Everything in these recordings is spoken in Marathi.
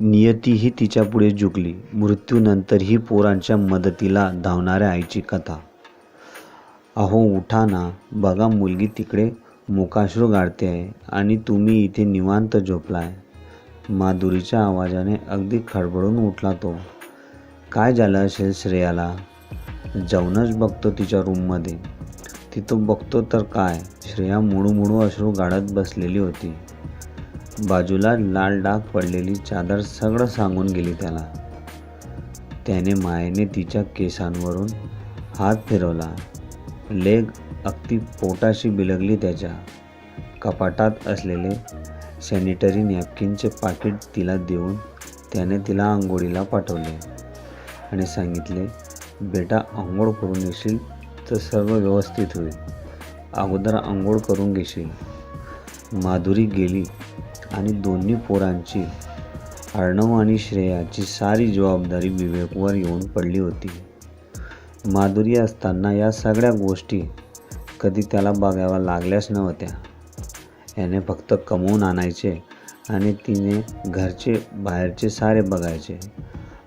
नियतीही तिच्यापुढे झुकली मृत्यूनंतरही पोरांच्या मदतीला धावणाऱ्या आईची कथा. अहो उठा ना. बघा मुलगी तिकडे मुकाश्रू गाडते आहे आणि तुम्ही इथे निवांत झोपलाय. माधुरीच्या आवाजाने अगदी खडबडून उठला तो. काय झालं असेल श्रेयाला? जाऊनच बघतो तिच्या रूममध्ये. तिथं बघतो तर काय? श्रेया मुळू मुळू अश्रू गाडत बसलेली होती. बाजूला लाल डाग पडलेली चादर सगळं सांगून गेली त्याला. त्याने मायेने तिच्या केसांवरून हात फिरवला. लेग अगदी पोटाशी बिलगली त्याच्या. कपाटात असलेले सॅनिटरी नॅपकिनचे पाकिट तिला देऊन त्याने तिला आंघोळीला पाठवले आणि सांगितले बेटा आंघोळ करून येशील तर सर्व व्यवस्थित होईल. अगोदर आंघोळ करून घेशील. माधुरी गेली आणि दोन्ही पोरांची अर्णव आणि श्रेयाची सारी जबाबदारी विवेकवर येऊन पडली होती. माधुरी असताना या सगळ्या गोष्टी कधी त्याला बघाव्या लागल्याच नव्हत्या. याने फक्त कमवून आणायचे आणि तिने घरचे बाहेरचे सारे बघायचे.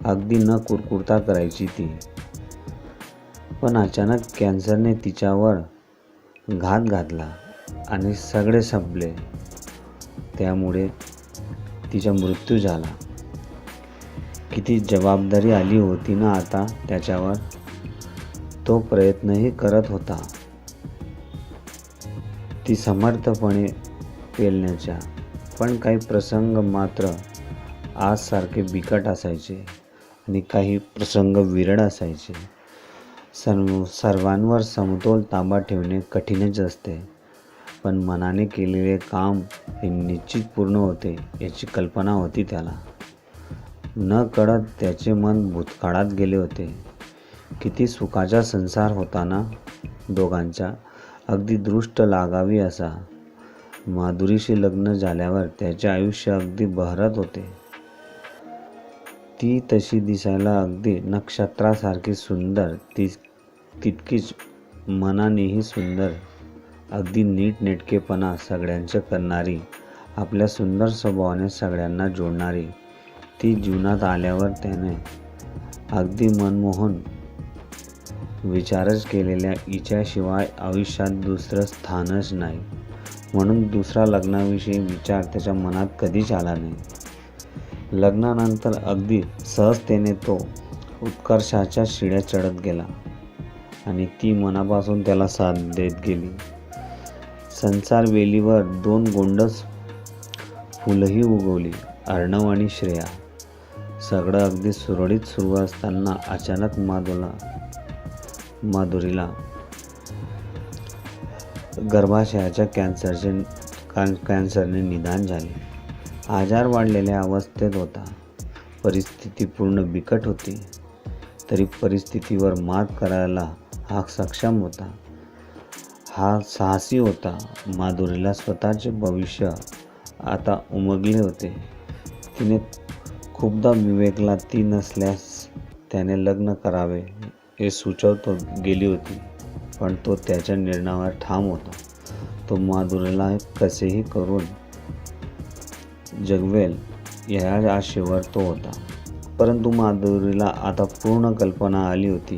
अगदी न कुरकुरता करायची ती. पण अचानक कॅन्सरने तिच्यावर घात घातला आणि सगळे संपले. त्यामुळे तिचा मृत्यू झाला. किती जबाबदारी आली होती ना आता त्याच्यावर? तो प्रयत्नही करत होता. ती समर्थपणे पेलण्याच्या पण काही प्रसंग मात्र आजसारखे बिकट असायचे आणि काही प्रसंग विरळ असायचे. सर्व सर्वांवर समतोल ताबा ठेवणे कठीणच असते. पण मनाने केलेले काम हे निश्चित पूर्ण होते याची कल्पना होती त्याला. न कळत त्याचे मन भूतकाळात गेले होते. किती सुखाचा संसार होताना दोघांच्या दोघांचा. अगदी दृष्ट लागावी असा. माधुरीशी लग्न झाल्यावर त्याचे आयुष्य अगदी बहरत होते. ती तशी दिसायला अगदी नक्षत्रासारखी सुंदर ती तितकीच मनानेही सुंदर. अगदी नीटनेटकेपणा सगळ्यांचे करणारी आपल्या सुंदर स्वभावाने सगळ्यांना जोडणारी ती जीवनात आल्यावर त्याने अगदी मनमोहन विचारच केलेल्या हिच्याशिवाय आयुष्यात दुसरं स्थानच नाही. म्हणून दुसरा लग्नाविषयी विचार त्याच्या मनात कधीच आला नाही. लग्नानंतर अगदी सहजतेने तो उत्कर्षाच्या शिड्या चढत गेला आणि ती मनापासून त्याला साथ देत गेली. संसार वेलीवर दोन गोंडस फुलंही उगवली अर्णव आणि श्रेया. सगळं अगदी सुरळीत सुरू असताना अचानक माधुला माधुरीला गर्भाशयाच्या कॅन्सरचे कॅन कॅन्सरने निदान झाले. आजार वाढलेल्या अवस्थेत होता. परिस्थिती पूर्ण बिकट होती. तरी परिस्थितीवर मात करायला हा सक्षम होता. हा साहसी होता. माधुरीला स्वतःचे भविष्य आता उमगले होते. तिने खूपदा विवेकला ती नसल्यास त्याने लग्न करावे हे सुचवतो गेली होती. पण तो त्याच्या निर्णयावर ठाम होता. तो माधुरीला कसेही करून जगवेल या आशेवर तो होता. परंतु माधुरीला आता पूर्ण कल्पना आली होती.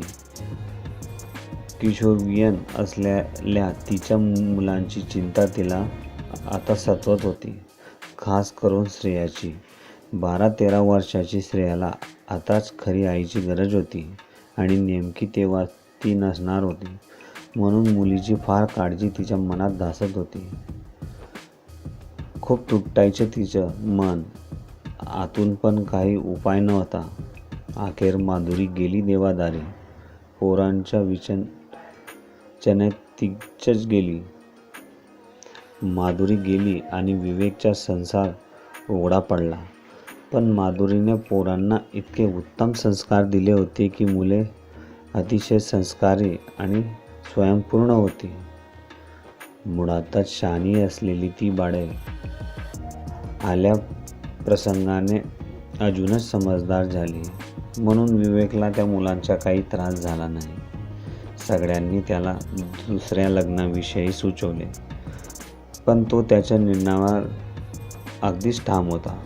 किशोरवियन असलेल्या तिच्या मुलांची चिंता तिला आता सतवत होती खास करून श्रेयाची. बारा तेरा वर्षाची श्रेयाला आताच खरी आईची गरज होती आणि नेमकी तेव्हा ती नसणार होती. म्हणून मुलीची फार काळजी तिच्या मनात धासत होती. खूप तुटायचं तिचं मन. आतून पण काही उपाय नव्हता. अखेर माधुरी गेली देवादारी. पोरांच्या विचन चण्यात तिच्याच गेली. माधुरी गेली आणि विवेकचा संसार उघडा पडला. पण माधुरीने पोरांना इतके उत्तम संस्कार दिले होते की मुले अतिशय संस्कारी आणि स्वयंपूर्ण होती. मुळातच शानी असलेली ती बाळे आल्या प्रसंगाने अजूनच समजदार झाली. म्हणून विवेकला त्या मुलांचा काही त्रास झाला नाही. सगळ्यांनी त्याला दुसऱ्या लग्नाविषयी सुचवले. पण तो त्याच्या निर्णयावर अगदीच ठाम होता.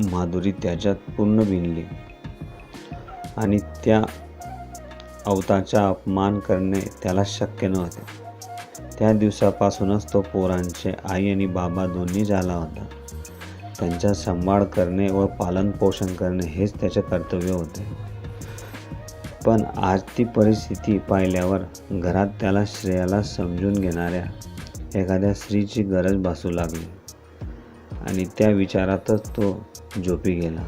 माधुरी त्याच्यात पूर्ण भिनली. आणि त्या अवताचा अपमान करणे त्याला शक्य नव्हते. त्या दिवसापासूनच तो पोरांचे आई आणि बाबा दोन्ही झाला होता. त्यांचा सांभाळ करणे व पालनपोषण करणे हेच त्याचे कर्तव्य होते. पण आज ती परिस्थिती पाहिल्यावर घरात त्याला श्रेयाला समजून घेणाऱ्या एखाद्या स्त्रीची गरज भासू लागली. आणि त्या विचारातच तो झोपी गेला.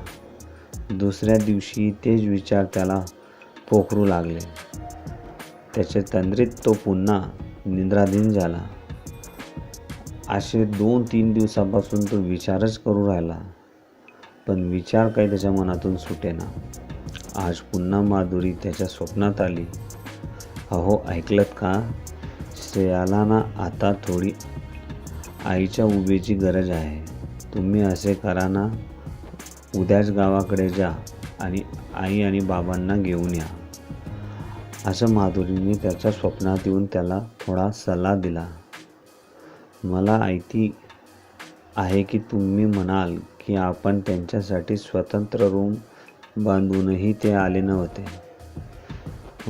दुसऱ्या दिवशी तेच विचार त्याला पोखरू लागले. त्याच्या तंद्रीत तो पुन्हा निद्राधीन झाला. असे दोन तीन दिवसापासून तो विचारच करू राहिला. पण विचार काही त्याच्या मनातून सुटेना. आज पुन्हा माधुरी त्याच्या स्वप्नात आली. अहो ऐकलत का? श्रेयाला ना आता थोडी आईच्या उभेची गरज आहे. तुम्ही असे करा ना. उद्याच गावाकडे जा आणि आई आणि बाबांना घेऊन या. असं माधुरीने त्याच्या स्वप्नात येऊन त्याला थोडा सल्ला दिला. मला ऐती आहे की तुम्ही म्हणाल की आपण त्यांच्यासाठी स्वतंत्र रूम बांधूनही ते आले नव्हते.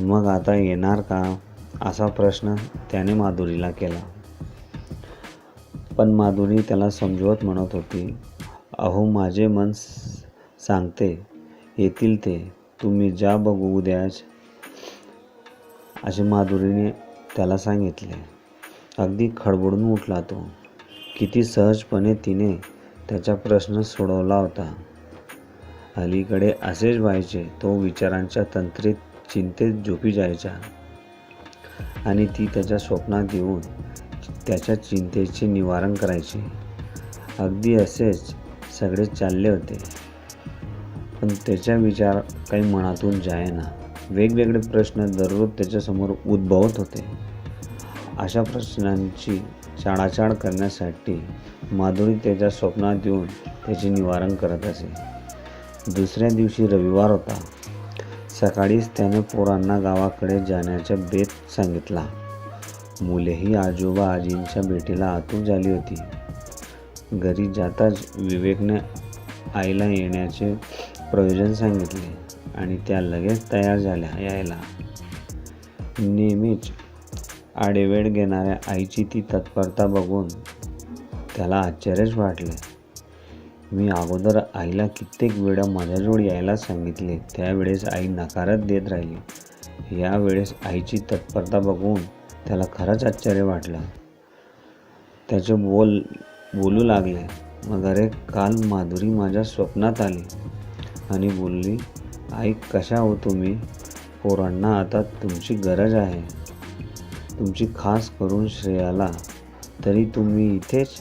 मग आता येणार का? असा प्रश्न त्याने माधुरीला केला. पण माधुरी त्याला समजवत म्हणत होती अहो माझे मन सांगते येतील ते. तुम्ही ज्या बघू उद्याच. असे माधुरीने त्याला सांगितले. अगदी खडबडून उठला तो. किती सहजपणे तिने त्याचा प्रश्न सोडवला होता. अलीकडे असेच व्हायचे तो विचारांच्या तंत्रेत चिंतेत झोपी जायचा. आणि ती त्याच्या स्वप्नात येऊन त्याच्या चिंतेचे निवारण करायचे. अगदी असेच सगळे चालले होते. पण त्याचा विचार काही मनातून जायना. वेगवेगळे प्रश्न दररोज त्याच्यासमोर उद्भवत होते. अशा प्रश्नांची चाळाचाळ करण्यासाठी माधुरी त्याच्या स्वप्नात येऊन त्याचे निवारण करत असे. दुसऱ्या दिवशी रविवार होता. सकाळीच त्याने पोरांना गावाकडे जाण्याचा बेत सांगितला. मुलेही आजोबा आजींच्या भेटीला आतुर झाली होती. घरी जाताच विवेकने आईला येण्याचे प्रयोजन सांगितले आणि त्या लगेच तयार झाल्या यायला. नेहमीच आडेवेड घेणाऱ्या आईची ती तत्परता बघून त्याला आश्चर्यच वाटले. मी अगोदर आईला कित्येक वेळा माझ्याजवळ यायला सांगितले. त्यावेळेस आई नकारत देत राहिली. यावेळेस आईची तत्परता बघून त्याला खरंच आश्चर्य वाटलं. त्याचे बोल बोलू लागले. मग अरे काल माधुरी माझ्या स्वप्नात आली आणि बोलली आई कशा हो तुम्ही? पोरांना आता तुमची गरज आहे. तुमची खास करून श्रेयाला. तरी तुम्ही इथेच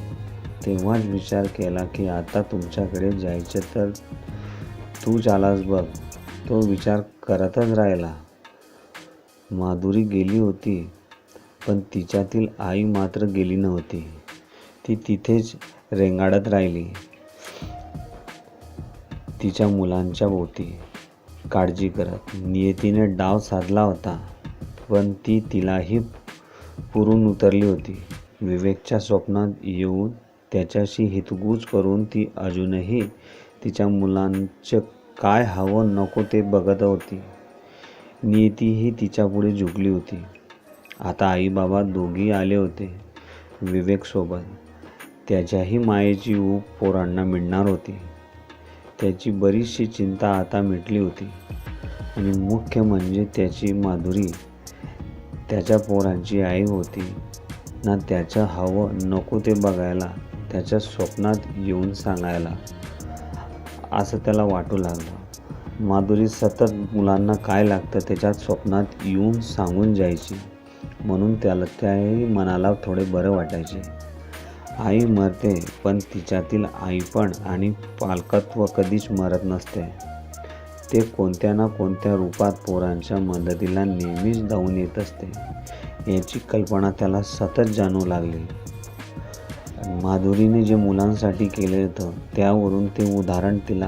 तेव्हाच विचार केला की आता तुमच्याकडे जायचं तर तू आलास बघ. तो विचार करतच राहिला. माधुरी गेली होती पण तिच्यातील आई मात्र गेली नव्हती. ती तिथेच रेंगाडत राहिली. तिच्या मुलांच्या भोवती काळजी करत नियतीने डाव साधला होता पण ती तिलाही पुरून उतरली होती. विवेकच्या स्वप्नात येऊन त्याच्याशी हितगुज करून ती अजूनही तिच्या मुलांचं काय हवं नको ते बघत होती. नियतीही तिच्यापुढे झुकली होती. आता आई बाबा दोघी आले होते विवेकसोबत त्याच्याही मायेची ऊब पोरांना मिळणार होती. त्याची बरीचशी चिंता आता मिटली होती. आणि मुख्य म्हणजे त्याची माधुरी. त्याच्या पोरांची आई होती. ना त्याचं हवं नको ते बघायला. त्याच्या स्वप्नात येऊन सांगायला. असं त्याला वाटू लागलं. माधुरी सतत मुलांना काय लागतं त्याच्या स्वप्नात येऊन सांगून जायची. म्हणून त्याला त्याही मनाला थोडे बरं वाटायचे. आई मरते पण तिच्यातील आईपण आणि पालकत्व कधीच मरत नसते. ते कोणत्या ना कोणत्या रूपात पोरांच्या मदतीला नेहमीच धावून येत असते. याची कल्पना त्याला सतत जाणू लागली. माधुरीने जे मुलांसाठी केलं होतं त्यावरून ते उदाहरण तिला